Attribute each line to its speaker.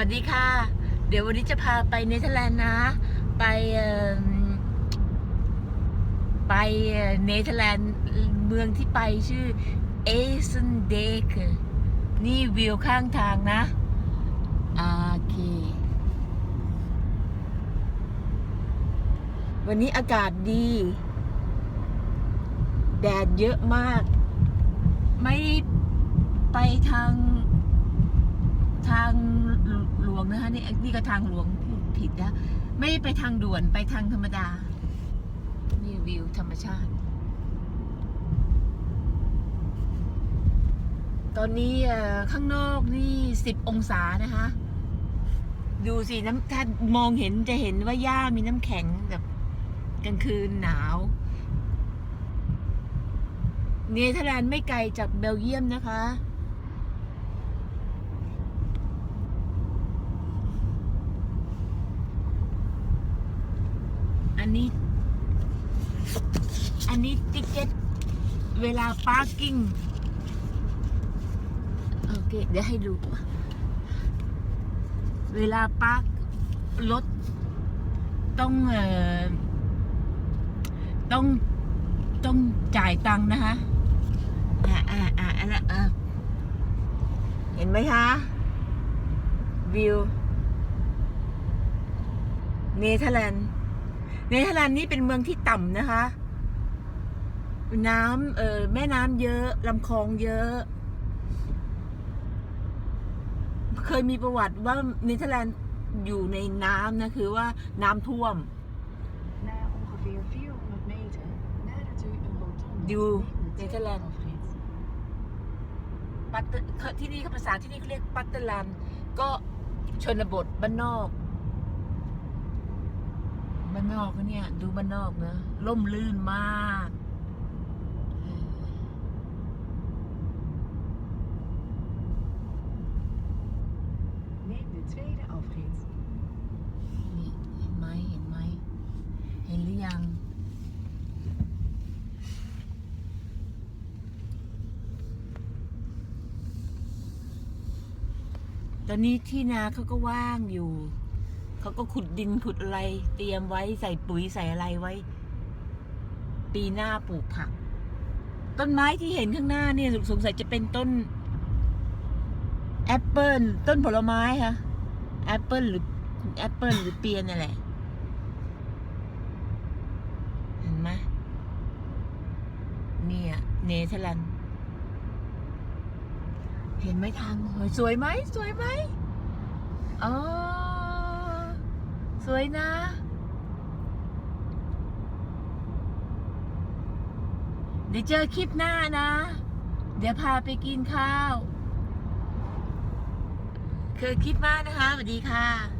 Speaker 1: วัสดีค่ะ เดี๋ยววันนี้จะพาไปเนเธอร์แลนด์นะ ไปไปเอ่อเนเธอร์แลนด์เมืองที่ไปชื่อเอเซนเดกนี่วิวข้างทางนะโอเค วันนี้อากาศดี แดดเยอะมาก ไม่ไปทาง ทางหลวงนะคะนี่นี่ก็ทางหลวงพูดผิดนะไม่ไปทางด่วนไปทางธรรมดานี่วิวธรรมชาติ ตอนนี้ข้างนอกนี่สิบองศานะคะ ดูสิน้ำถ้ามองเห็นจะเห็นว่าหญ้ามีน้ำแข็งแบบกลางคืนหนาวเนเธอร์แลนด์ไม่ไกลจากเบลเยียมนะคะ อันนี้ อันนี้ติ๊กเก็ตเวลาพาร์กิ้งโอเค เดี๋ยวให้ดู เวลาพาร์กรถต้องเอ่อต้องต้องจ่ายตังค์นะคะอ่าอ่าอ่าอันนั้นอ่เห็นไหมคะ วิว เนเธอร์แลนด์ เนเธอร์แลนด์นี่เป็นเมืองที่ต่ำนะคะ น้ำเออแม่น้ำเยอะลำคลองเยอะ เคยมีประวัติว่าเนเธอร์แลนด์อยู่ในน้ำนะคือว่าน้ำท่วม
Speaker 2: Na ongeveer 400 meter nadert u een rotonde.
Speaker 1: Doe,
Speaker 2: Neem de
Speaker 1: Nederland.
Speaker 2: tweede afrit.
Speaker 1: ปัตที่นี่เขาภาษาที่นี่เขาเรียกปัตเตอร์แลนด์ก็ชนบทบ้านนอก บ้านนอกก็เนี่ย ดูบ้านนอกนะล่มลื่นมากเออ
Speaker 2: Neem de tweede afrit.
Speaker 1: นี่เห็นไหมเห็นไหมเห็นหรือยังตอนนี้ที่นาเขาก็ว่างอยู่ เขาก็ขุดดินขุดอะไร เตรียมไว้ใส่ปุ๋ยใส่อะไรไว้ ปีหน้าปลูกผัก ต้นไม้ที่เห็นข้างหน้าเนี่ยสงสัยจะเป็นต้นแอปเปิลต้นผลไม้ค่ะแอปเปิลหรือแอปเปิลหรือเปียนนั่นแหละเห็นไหมเนี่ยเนเธอร์แลนด์เห็นไหมทางสวยไหมสวยไหมอ๋อ วยนะ เดี๋ยวเจอคลิปหน้านะ เดี๋ยวพาไปกินข้าว คือคลิปมากนะคะสวัสดีค่ะ